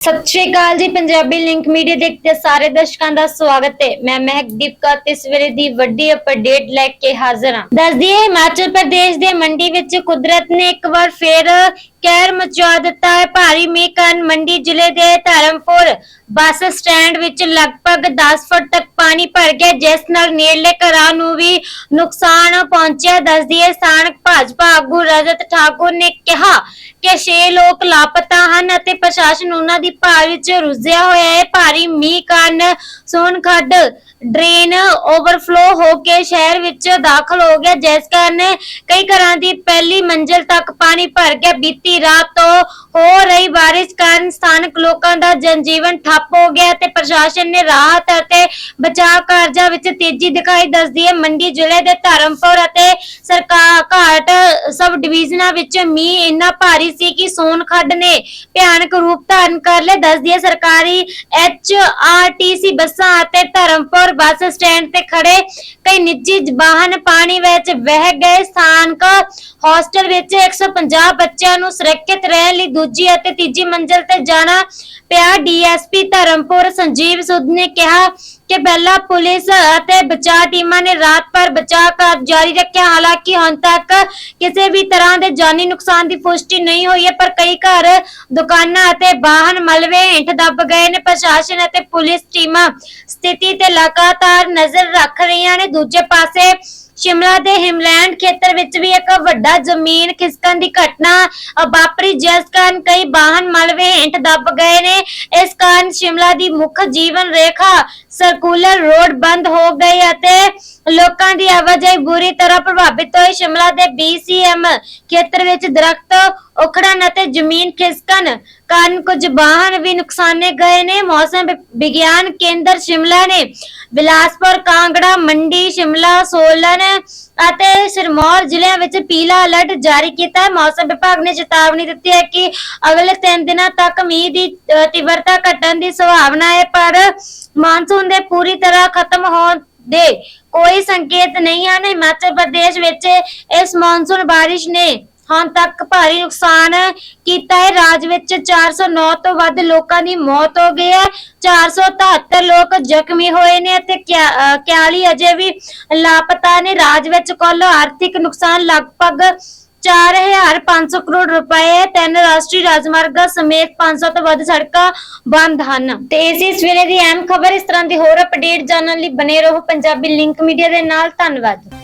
ਸਤਿ ਸ਼੍ਰੀ ਅਕਾਲ ਜੀ, Punjabi link media ਦੇਖਦੇ ਸਾਰੇ ਦਰਸ਼ਕਾਂ ਦਾ ਸਵਾਗਤ ਹੈ। ਮੈਂ ਮਹਿਕਦੀਪ ਕੌਰ ਇਸ ਵੇਲੇ ਦੀ ਵੱਡੀ ਅਪਡੇਟ ਲੈ ਕੇ ਹਾਜ਼ਰ ਹਾਂ। ਦੱਸਦੀ ਦਈਏ, ਹਿਮਾਚਲ ਪ੍ਰਦੇਸ਼ ਦੇ ਮੰਡੀ ਵਿੱਚ ਕੁਦਰਤ ਨੇ ਇੱਕ ਵਾਰ ਫੇਰ ਕਹਿਰ ਮਚਾ ਦਿੱਤਾ ਹੈ ਭਾਰੀ ਮੀਂਹ ਕਾਰਨ ਮੰਡੀ ਜ਼ਿਲ੍ਹੇ ਦੇ ਧਰਮਪੁਰ ਬੱਸ ਸਟੈਂਡ ਵਿੱਚ ਲਗਭਗ 10 ਫੁੱਟ ਤੱਕ ਪਾਣੀ ਭਰ ਗਿਆ, ਜਿਸ ਨਾਲ ਨੇੜਲੇ ਘਰਾਂ ਨੂੰ ਵੀ ਨੁਕਸਾਨ ਪਹੁੰਚਿਆ ਦੱਸ ਦਈਏ ਸਥਾਨਕ ਭਾਜਪਾ ਆਗੂ ਰਜਤ ਠਾਕੁਰ ਨੇ ਕਿਹਾ ਕਿ 6 ਲੋਕ ਲਾਪਤਾ ਹਨ ਅਤੇ ਪ੍ਰਸ਼ਾਸਨ ਉਹਨਾਂ ਦੀ ਭਾਲ ਵਿੱਚ ਰੁੱਝਿਆ ਹੋਇਆ ਹੈ। ਭਾਰੀ ਮੀਂਹ ਕਾਰਨ ਸੋਨਖੱਡ ਡਰੇਨ ਓਵਰਫਲੋ ਹੋ ਕੇ ਸ਼ਹਿਰ ਵਿੱਚ ਦਾਖਲ ਹੋ ਗਿਆ, ਜਿਸ ਕਾਰਨ ਕਈ ਘਰਾਂ ਦੀ ਪਹਿਲੀ ਮੰਜ਼ਲ ਤੱਕ ਪਾਣੀ ਭਰ ਗਿਆ। ਬੀਤੀ ਰਾਤ ਤੋਂ ਹੋ ਰਹੀ ਬਾਰਿਸ਼ ਕਾਰਨ ਸਥਾਨਕ ਲੋਕਾਂ ਦਾ ਜਨਜੀਵਨ ਠੱਪ ਹੋ ਗਿਆ ਤੇ ਪ੍ਰਸ਼ਾਸਨ ਨੇ ਰਾਹਤ ਅਤੇ ਬਚਾਅ ਕਾਰਜਾਂ ਵਿੱਚ ਤੇਜ਼ੀ ਦਿਖਾਈ ਦੱਸਦੀ ਹੈ। ਮੰਡੀ ਜ਼ਿਲ੍ਹੇ ਦੇ ਧਰਮਪੁਰ ਅਤੇ ਸਰਕਾਰ ਘਾਟ ਸਬ ਡਿਵੀਜ਼ਨਾਂ ਵਿੱਚ ਮੀਂਹ ਇੰਨਾ ਭਾਰੀ ਸੀ ਕਿ ਸੋਨਖੱਡ ਨੇ ਭਿਆਨਕ ਰੂਪ ਧਾਰਨ ਕਰ ਲਿਆ। ਦੱਸਦੀ ਹੈ, ਸਰਕਾਰੀ ਐਚ ਆਰ ਟੀ ਸੀ ਬੱਸਾਂ ਅਤੇ ਧਰਮਪੁਰ ਬੱਸ ਸਟੈਂਡ ਤੇ ਖੜੇ ਕਈ ਨਿੱਜੀ ਵਾਹਨ ਪਾਣੀ ਵਿੱਚ ਵਹਿ ਗਏ। ਸਥਾਨਕ ਹੌਸਟਲ ਵਿੱਚ 150 ਬੱਚਿਆਂ ਨੂੰ ਸੁਰੱਖਿਅਤ ਰਹਿਣ ਲਈ ਦੂਜੀ ਅਤੇ ਤੀਜੀ ਮੰਜ਼ਲ ਤੇ ਜਾਣਾ ਪਿਆ। ਡੀਐਸਪੀ ਧਰਮਪੁਰ ਸੰਜੀਵ ਸੁਦ ਨੇ ਕਿਹਾ ਕਿ ਪਹਿਲਾਂ ਪੁਲਿਸ ਅਤੇ ਬਚਾਅ ਟੀਮਾਂ ਨੇ ਰਾਤ ਭਰ ਬਚਾਅ ਕਾਰਜ ਜਾਰੀ ਰੱਖਿਆ। ਹਾਲਾਂਕਿ ਹੁਣ ਤੱਕ ਕਿਸੇ ਵੀ ਤਰ੍ਹਾਂ ਦੇ ਜਾਨੀ ਨੁਕਸਾਨ ਦੀ ਪੁਸ਼ਟੀ ਨਹੀਂ ਹੋਈ ਹੈ, ਪਰ ਕਈ ਘਰ, ਦੁਕਾਨਾਂ ਅਤੇ ਵਾਹਨ ਮਲਵੇ ਹੇਠ ਦੱਬ ਗਏ ਨੇ। ਪ੍ਰਸ਼ਾਸਨ ਅਤੇ ਪੁਲਿਸ ਟੀਮਾਂ ਸਥਿਤੀ ਤੇ ਲਗਾਤਾਰ ਨਜ਼ਰ ਰੱਖ ਰਹੀਆਂ ਨੇ। ਦੂਜੇ ਪਾਸੇ ਸ਼ਿਮਲਾ ਦੇ ਹਿਮਲੈਂਡ ਖੇਤਰ ਵਿੱਚ ਵੀ ਇੱਕ ਵੱਡਾ ਜ਼ਮੀਨ ਖਿਸਕਣ ਦੀ ਘਟਨਾ ਵਾਪਰੀ, ਜਿਸ ਕਾਰਨ ਕਈ ਵਾਹਨ ਮਲਵੇ ਹੇਠ ਦੱਬ ਗਏ ਨੇ। ਇਸ ਕਾਰਨ ਸ਼ਿਮਲਾ ਦੀ ਮੁੱਖ ਜੀਵਨ ਰੇਖਾ ਸਰਕੂਲਰ ਰੋਡ ਬੰਦ ਹੋ ਗਈ ਅਤੇ ਲੋਕਾਂ ਦੀ ਆਵਾਜਾਈ ਬੁਰੀ ਤਰ੍ਹਾਂ ਪ੍ਰਭਾਵਿਤ ਹੋਈ। ਸ਼ਿਮਲਾ ਦੇ BCM ਖੇਤਰ ਵਿੱਚ ਦਰਖਤ ਉਖੜਨ ਅਤੇ ਜ਼ਮੀਨ ਖਿਸਕਣ ਕਾਰਨ ਕੁਝ ਵਾਹਨ ਵੀ ਨੁਕਸਾਨੇ ਗਏ ਨੇ। ਮੌਸਮ ਵਿਗਿਆਨ ਕੇਂਦਰ ਸ਼ਿਮਲਾ ਨੇ ਬਿਲਾਸਪੁਰ ਕਾਂਗੜਾ ਮੰਡੀ ਸ਼ਿਮਲਾ ਸੋਲਨ ਅਤੇ ਸਿਰਮੌਰ ਜ਼ਿਲ੍ਹਿਆਂ ਵਿੱਚ ਪੀਲਾ ਅਲਰਟ ਜਾਰੀ ਕੀਤਾ ਹੈ। ਮੌਸਮ ਵਿਭਾਗ ਨੇ ਚੇਤਾਵਨੀ ਦਿੱਤੀ ਹੈ ਕਿ ਅਗਲੇ 3 ਦਿਨਾਂ ਤੱਕ ਮੀਂਹ ਦੀ ਅ, ਤੀਬਰਤਾ ਘਟਣ ਦੀ ਸੰਭਾਵਨਾ ਹੈ ਪਰ ਮਾਨਸੂਨ ਦੇ ਪੂਰੀ ਤਰ੍ਹਾਂ ਖਤਮ ਹੋਣ ਦੇ। ਕੋਈ ਸੰਕੇਤ ਨਹੀਂ ਹਨ ਹਿਮਾਚਲ ਪ੍ਰਦੇਸ਼ ਵਿੱਚ ਇਸ ਮੌਨਸੂਨ ਬਾਰਿਸ਼ ਨੇ ਹੁਣ ਤੱਕ ਭਾਰੀ ਨੁਕਸਾਨ ਕੀਤਾ ਹੈ। ਰਾਜ ਵਿੱਚ 409 ਤੋਂ ਵੱਧ ਲੋਕਾਂ ਦੀ ਮੌਤ ਹੋ ਗਈ ਹੈ। 473 ਲੋਕ ਜ਼ਖਮੀ ਹੋਏ ਨੇ ਅਤੇ 41 ਅਜੇ ਵੀ ਲਾਪਤਾ ਨੇ। ਰਾਜ ਵਿੱਚ ਕੁੱਲ ਆਰਥਿਕ ਨੁਕਸਾਨ ਲਗਭਗ 4500 ਕਰੋੜ ਰੁਪਏ ਤਿੰਨ ਰਾਸ਼ਟਰੀ ਰਾਜਮਾਰਗਾਂ ਸਮੇਤ 500 ਤੋਂ ਵੱਧ ਸੜਕਾਂ ਬੰਦ ਹਨ। ਤੇ ਇਸ ਇਸ ਵੇਲੇ ਦੀ ਅਹਿਮ ਖਬਰ ਇਸ ਤਰ੍ਹਾਂ ਦੀ ਹੋਰ ਅਪਡੇਟ ਜਾਣਨ ਲਈ ਬਨੇ ਰਹੋ ਪੰਜਾਬੀ ਲਿੰਕ ਮੀਡੀਆ ਦੇ ਨਾਲ। ਧੰਨਵਾਦ।